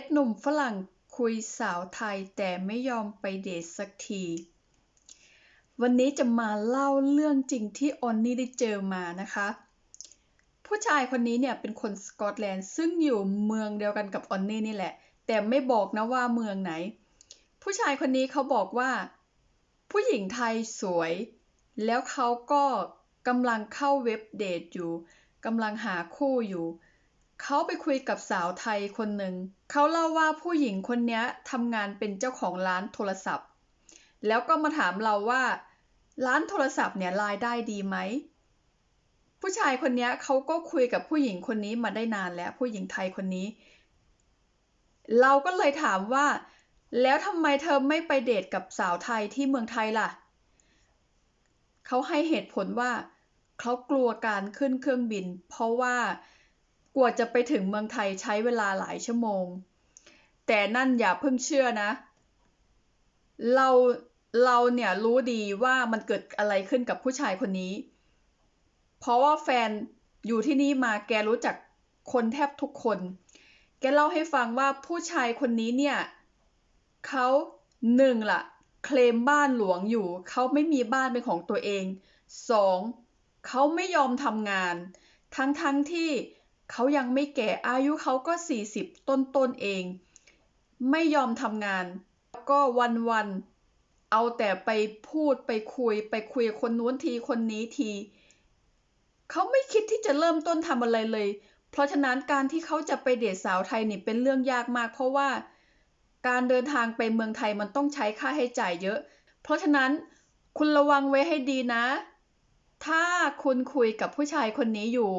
สหนุ่มฝรั่งคุยสาวไทยแต่ไม่ยอมไปเดทสักที วันนี้จะมาเล่าเรื่องจริงที่ออนนี่ได้เจอมานะคะ ผู้ชายคนนี้เนี่ยเป็นคนสกอตแลนด์ซึ่งอยู่เมืองเดียวกันกับออนนี่นี่แหละ แต่ไม่บอกนะว่าเมืองไหน ผู้ชายคนนี้เขาบอกว่า ผู้หญิงไทยสวย แล้วเขาก็กำลังเข้าเว็บเดทอยู่กำลังหาคู่อยู่ เขาไปคุยกับสาวไทยคนหนึ่ง เขาเล่าว่าผู้หญิงคนนี้ทำงานเป็นเจ้าของร้านโทรศัพท์ แล้วก็มาถามเราว่า ร้านโทรศัพท์เนี่ยรายได้ดีไหม ผู้ชายคนนี้เขาก็คุยกับผู้หญิงคนนี้มาได้นานแล้วผู้หญิงไทยคนนี้ เราก็เลยถามว่า แล้วทำไมเธอไม่ไปเดทกับสาวไทยที่เมืองไทยล่ะ เขาให้เหตุผลว่า เขากลัวการขึ้นเครื่องบิน เพราะว่า กว่าจะไปถึงเมืองไทยใช้เวลาหลายชั่วโมง แต่นั่นอย่าเพิ่งเชื่อนะ เราเราเนี่ยรู้ดีว่ามันเกิดอะไรขึ้นกับผู้ชายคนนี้ เพราะว่าแฟนอยู่ที่นี่มาแกรู้จักคนแทบทุกคน แกเล่าให้ฟังว่าผู้ชายคนนี้เนี่ยเขาหนึ่งล่ะ เคลมบ้านหลวงอยู่ เขาไม่มีบ้านเป็นของตัวเองสองเขาไม่ยอมทำงาน ทั้งทั้งที่ เขายังไม่แก่อายุเขาก็ 40 ต้นต้นเอง ไม่ยอมทำงานแล้วก็วันวันเอาแต่ไปพูดไปคุยไปคุยคนนู้นทีคนนี้ที เขาไม่คิดที่จะเริ่มต้นทำอะไรเลย เพราะฉะนั้นการที่เขาจะไปเดทสาวไทยนี่เป็นเรื่องยากมาก เพราะว่าการเดินทางไปเมืองไทยมันต้องใช้ค่าใช้จ่ายเยอะ เพราะฉะนั้นคุณระวังไว้ให้ดีนะ ถ้าคุณคุยกับผู้ชายคนนี้อยู่